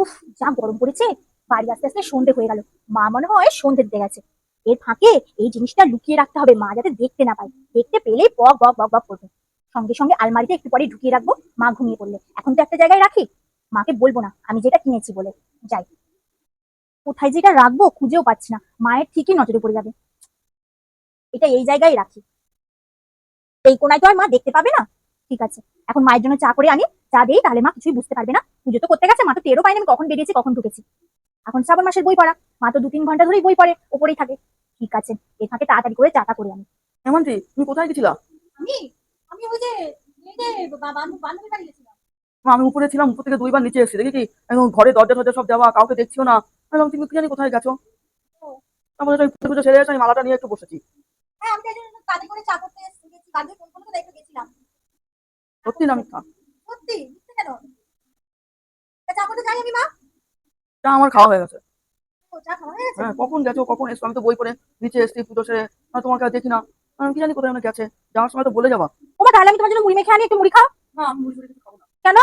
উফ, যা গরম পড়েছে। বাড়ি আস্তে আস্তে সন্ধে হয়ে গেল। মা মনে হয় সন্ধে দিতে গেছে। এর ফাঁকে এই জিনিসটা লুকিয়ে রাখতে হবে মা, যাতে দেখতে না পায়। দেখতে পেলে বক বক বক বক করবে। সঙ্গে সঙ্গে আলমারিতে একটু পরে ঢুকিয়ে রাখব। মা ঘুমিয়ে পড়লে। এখন তো একটা জায়গায় রাখি। মাকে বলব না, আমি যেটা কিনেছি বলে। যাই। কোথায় যেটা রাখব খুঁজেও পাচ্ছি না। মায়ের ঠিকই নজরে পড়ে যাবে। এটা এই জায়গায় রাখি। এই কোনায় তো আর মা দেখতে পাবে না। ঠিক আছে। এখন মায়ের জন্য চা করে আনি। চা দিই তাহলে মা কিছুই বুঝতে পারবে না। পুজো তো করতে গেছে মা তো টেরও পাইনি আমি কখন বেরিয়েছি কখন ঢুকেছি। এখন শ্রাবণ মাসের বই পড়া। মা তো দু তিন ঘণ্টা ধরেই বই পড়ে ওপরেই থাকে। ঠিক আছে এর ফাঁকে তাড়াতাড়ি করে চাটা করে আনি। হেমন্তী তুমি কোথায় গেছিলা? আমি? আমি ওই যে বান্ধবী বাড়ি গেছিলাম। আমি উপরে ছিলাম উপর থেকে দুইবার নিচে এসেছি। দেখি কি এখন ঘরে দরজা টরজা সব দেওয়া কাউকে দেখছিও না। আমি তুমি কি জানি কোথায় গেছো? তারপরে ওই পুজো সেরে এসে আমি মালাটা নিয়ে একটু বসেছি। হ্যাঁ আমি তাই জন্য করে চা করতে গেছি বান্ধবী ফোন করতে দেখতে গেছিলাম। সত্যি না মিথ্যা সত্যি মিথ্যে কেন? চা করতে যাই আমি মা? চা আমার খাওয়া হয়ে গেছে। হয়ে কখন গেছো? কখন এসছো? আমি তো বই পড়ে নিচে এসেছি পুজো সেরে। তোমাকে আর দেখি না। আমি কি জানি কোথায় আমরা গেছে। যাওয়ার সময় তো বলে যাবা। ও মা তাহলে আমি তোমার জন্য মুড়ি মেখে আনি একটু মুড়ি খাও। না আমি মুড়ি খাব না। কেন?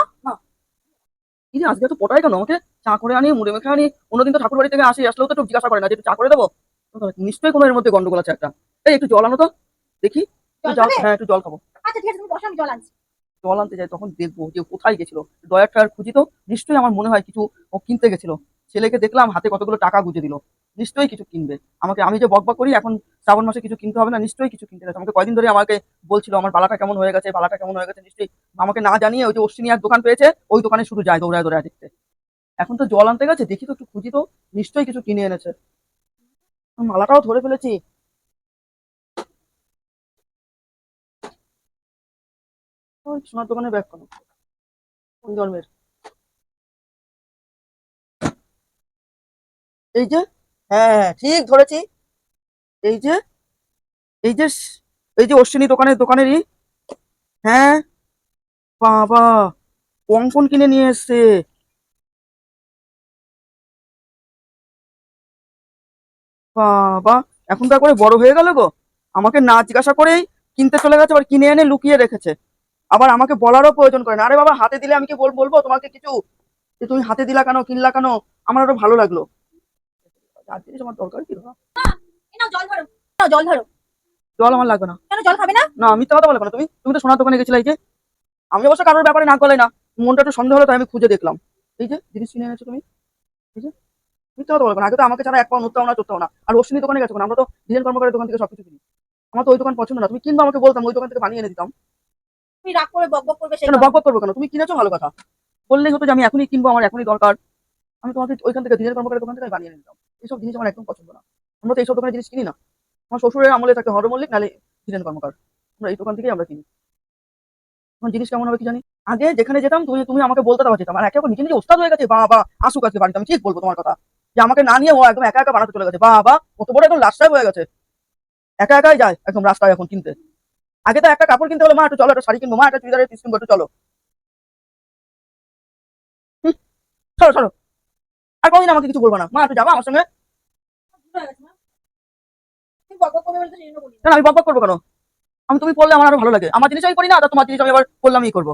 এই যে আজকে তো পটাই কেন? আমাকে চা করে আনি মুড়ি মেখে আনি। অন্যদিন তো ঠাকুর বাড়ি থেকে আসি আসলেও তো একটু জিজ্ঞাসা করে না যে একটু চা করে দেবো। নিশ্চয়ই কোনো এর মধ্যে গন্ডগোল আছে একটা। এই একটু জল আনো তো। দেখি। হ্যাঁ একটু জল খাব। আচ্ছা ঠিক আছে তুমি বসো আমি জল আনছি। জল আনতে যাই তখন দেখব যে কোথায় গেছিল। দয়ার টয়ার খুঁজি তো, নিশ্চয়ই আমার মনে হয় কিছু ও কিনতে গেছিল। ছেলেকে দেখলাম, হাতে কতগুলো টাকা গুজে দিল। নিশ্চয়ই কিছু কিনবে। আমাকে, আমি যে বকবক করি, এখন শ্রাবণ মাসে কিছু কিনতে হবে না, নিশ্চয়ই কিছু কিনতে গেছে। আমাকে কয়দিন ধরে আমাকে বলছিল, আমার বালাটা কেমন হয়ে গেছে, বালাটা কেমন হয়ে গেছে? নিশ্চয়ই আমাকে না জানিয়ে ওই যে অশ্বিনী এক দোকান পেয়েছে, ওই দোকানে শুধু যায়, দৌড়ায় দৌড়ায় দেখতে। এখন তো জল আনতে গেছে, দেখি তো একটু খুঁজি তো, নিশ্চয়ই কিছু কিনে এনেছে। মালাটাও ধরে ফেলেছি। ওই সোনার দোকানে ব্যাগ কেন কোন জন্মের এই যে হ্যাঁ ঠিক ধরেছি। এই যে এই যে এই যে অশ্বিনী দোকানের, দোকানেরই। হ্যাঁ বাবা কঙ্কন কিনে নিয়ে এসছে। বাবা, এখন তো একবারে বড় হয়ে গেল গো। আমাকে না জিজ্ঞাসা করেই কিনতে চলে গেছে, আবার কিনে এনে লুকিয়ে রেখেছে। আবার আমাকে বলারও প্রয়োজন করে না। আরে বাবা হাতে দিলে আমি কি বল- বলব? তোমাকে কিছু যে তুমি হাতে দিলা কেন কিনলা কেন আমার আরও ভালো লাগল। আর জিনিস আমার দরকার কি বাবা? এই নাও জল ধরো। জল ধরো। জল আমার লাগবে না। কেন জল খাবে না? না মিথ্যা কথা বলে কেন তুমি। তুমি তো সোনার দোকানে গেছিলে এই যে। আমি অবশ্য কারোর ব্যাপারে না গলাই না। মনটা একটু সন্দেহ হলো তাই আমি খুঁজে দেখলাম। এই যে জিনিস কিনে এনেছো তুমি? এই যে মিথ্যা কথা বলব না। আগে তো আমাকে ছাড়া এক পাও নড়তাও না চড়তাও না। আর অশ্বিনী দোকানে গেছো? আমরা তো ডিজাইন কর্মকারের দোকান থেকে সবকিছু কিনি। আমার তো ওই দোকান পছন্দ না। তুমি কিনবা আমাকে বলতাম ওই দোকান থেকে বানিয়ে এনে দিতাম। তুমি রাগ করে বক বক করবে সেই কেন বক বক করব কেন? তুমি কিনেছো ভালো কথা। বললেই হতো যে আমি এখনই কিনবো আমার এখনই দরকার। আমি তোমাকে ওইখান থেকে ডিজাইন কর্মকারের দোকান থেকে বানিয়ে এনে দিতাম এইসব জিনিস আমার একদম পছন্দ না। আমরা তো এইসব দোকানের জিনিস কিনি না। আমার শ্বশুরের আমলে থাকে হরমল্লিক নালে ডিজাইন কর্মকার। আমরা এই দোকান থেকেই আমরা কিনি। এখন জিনিস কেমন হবে কি জানি? আগে যেখানে যেতাম তুমি তুমি আমাকে বলতে দেওয়া যেতাম। আর একে নিজে নিজে ওস্তাদ হয়ে গেছে। বা বা আসুক আজকে বাড়িতে আমি ঠিক বলব তোমার কথা। যে আমাকে না নিয়ে ও একদম একা একা বানাতে চলে গেছে। বা বা কত বড় একদম রাস্তায় হয়ে গেছে। একা একাই যায় একদম রাস্তায় এখন কিনতে। আগে তো একটা কাপড় কিনতে হলো মা একটু চলো একটা শাড়ি কিনবো মা একটা চুড়িদারের পিস কিনবো একটু চলো। হুম, চলো চলো। আর কোনদিন আমাকে কিছু বলব না। মা একটু যাব আমার সঙ্গে? আমি বক বক করব কেন? আমি তুমি পড়লে আমার আরও ভালো লাগে। আমার জিনিস আমি করি না তোমার জিনিস আমি আবার করলামই করব।